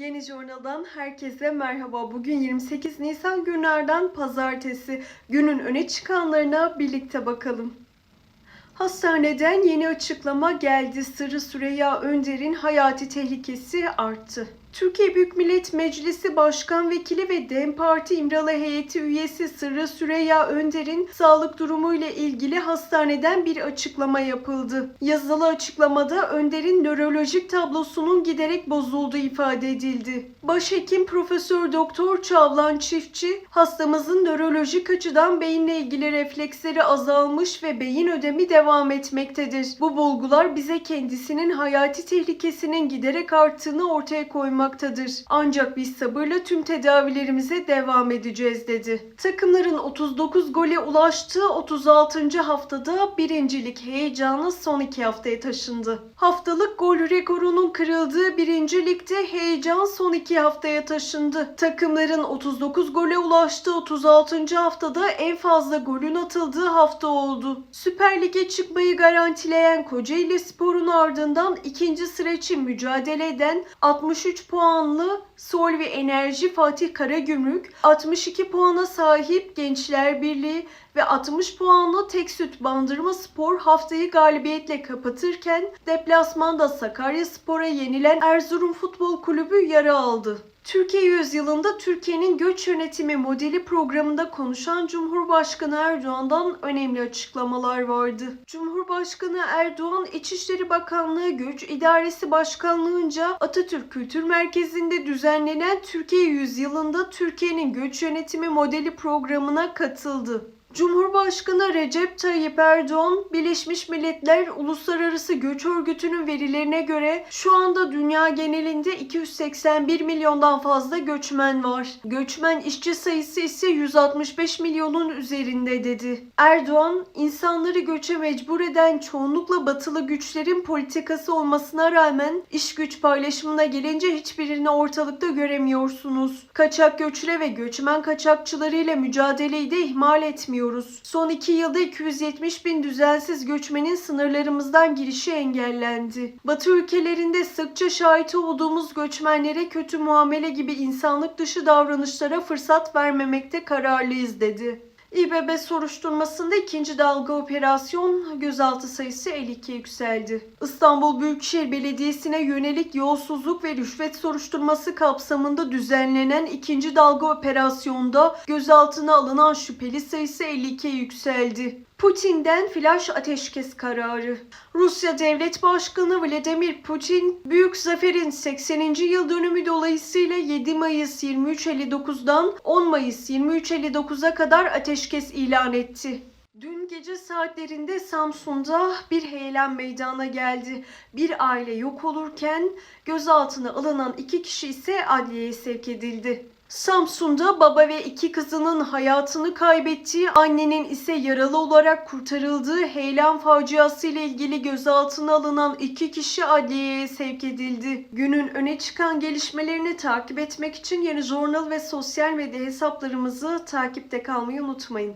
Yeni Journal'dan herkese merhaba. Bugün 28 Nisan günlerden pazartesi. Günün öne çıkanlarına birlikte bakalım. Hastaneden yeni açıklama geldi. Sırrı Süreyya Önder'in hayati tehlikesi arttı. Türkiye Büyük Millet Meclisi Başkan Vekili ve DEM Parti İmralı Heyeti üyesi Sırrı Süreyya Önder'in sağlık durumu ile ilgili hastaneden bir açıklama yapıldı. Yazılı açıklamada Önder'in nörolojik tablosunun giderek bozulduğu ifade edildi. Başhekim Profesör Doktor Çavlan Çiftçi, hastamızın nörolojik açıdan beyinle ilgili refleksleri azalmış ve beyin ödemi devam etmektedir. Bu bulgular bize kendisinin hayati tehlikesinin giderek arttığını ortaya koymaktadır. Ancak biz sabırla tüm tedavilerimize devam edeceğiz dedi. Takımların 39 gole ulaştığı 36. haftada birincilik heyecanı son iki haftaya taşındı. Haftalık gol rekorunun kırıldığı birinci ligde heyecan son iki haftaya taşındı. Takımların 39 gole ulaştığı 36. haftada en fazla golün atıldığı hafta oldu. Süper Lig'e çıkmayı garantileyen Kocaeli Spor'un ardından ikinci sıra için mücadele eden 63 puanlı Solvi Enerji Fatih Karagümrük, 62 puana sahip Gençler Birliği ve 60 puanlı Tek Süt Bandırma Spor haftayı galibiyetle kapatırken deplasmanda Sakarya Spor'a yenilen Erzurum Futbol Kulübü yara aldı. Türkiye Yüzyılında Türkiye'nin göç yönetimi modeli programında konuşan Cumhurbaşkanı Erdoğan'dan önemli açıklamalar vardı. Cumhurbaşkanı Erdoğan İçişleri Bakanlığı Göç İdaresi Başkanlığınca Atatürk Kültür Merkezi'nde düzenlenen Türkiye Yüzyılında Türkiye'nin göç yönetimi modeli programına katıldı. Cumhurbaşkanı Recep Tayyip Erdoğan, Birleşmiş Milletler Uluslararası Göç Örgütü'nün verilerine göre şu anda dünya genelinde 281 milyondan fazla göçmen var. Göçmen işçi sayısı ise 165 milyonun üzerinde dedi. Erdoğan, insanları göçe mecbur eden çoğunlukla batılı güçlerin politikası olmasına rağmen iş güç paylaşımına gelince hiçbirini ortalıkta göremiyorsunuz. Kaçak göçle ve göçmen kaçakçılarıyla mücadeleyi de ihmal etmiyoruz. Son iki yılda 270 bin düzensiz göçmenin sınırlarımızdan girişi engellendi. Batı ülkelerinde sıkça şahit olduğumuz göçmenlere kötü muamele gibi insanlık dışı davranışlara fırsat vermemekte kararlıyız dedi. İBB soruşturmasında ikinci dalga operasyon gözaltı sayısı 52 yükseldi. İstanbul Büyükşehir Belediyesi'ne yönelik yolsuzluk ve rüşvet soruşturması kapsamında düzenlenen ikinci dalga operasyonda gözaltına alınan şüpheli sayısı 52'ye yükseldi. Putin'den flash ateşkes kararı. Rusya Devlet Başkanı Vladimir Putin, Büyük Zafer'in 80. yıl dönümü dolayısıyla 7 Mayıs 23.59'dan 10 Mayıs 23.59'a kadar ateşkes ilan etti. Dün gece saatlerinde Samsun'da bir heyelan meydana geldi. Bir aile yok olurken gözaltına alınan iki kişi ise adliyeye sevk edildi. Samsun'da baba ve iki kızının hayatını kaybettiği, annenin ise yaralı olarak kurtarıldığı heyelan faciası ile ilgili gözaltına alınan iki kişi adliyeye sevk edildi. Günün öne çıkan gelişmelerini takip etmek için yeni Journal ve sosyal medya hesaplarımızı takipte kalmayı unutmayın.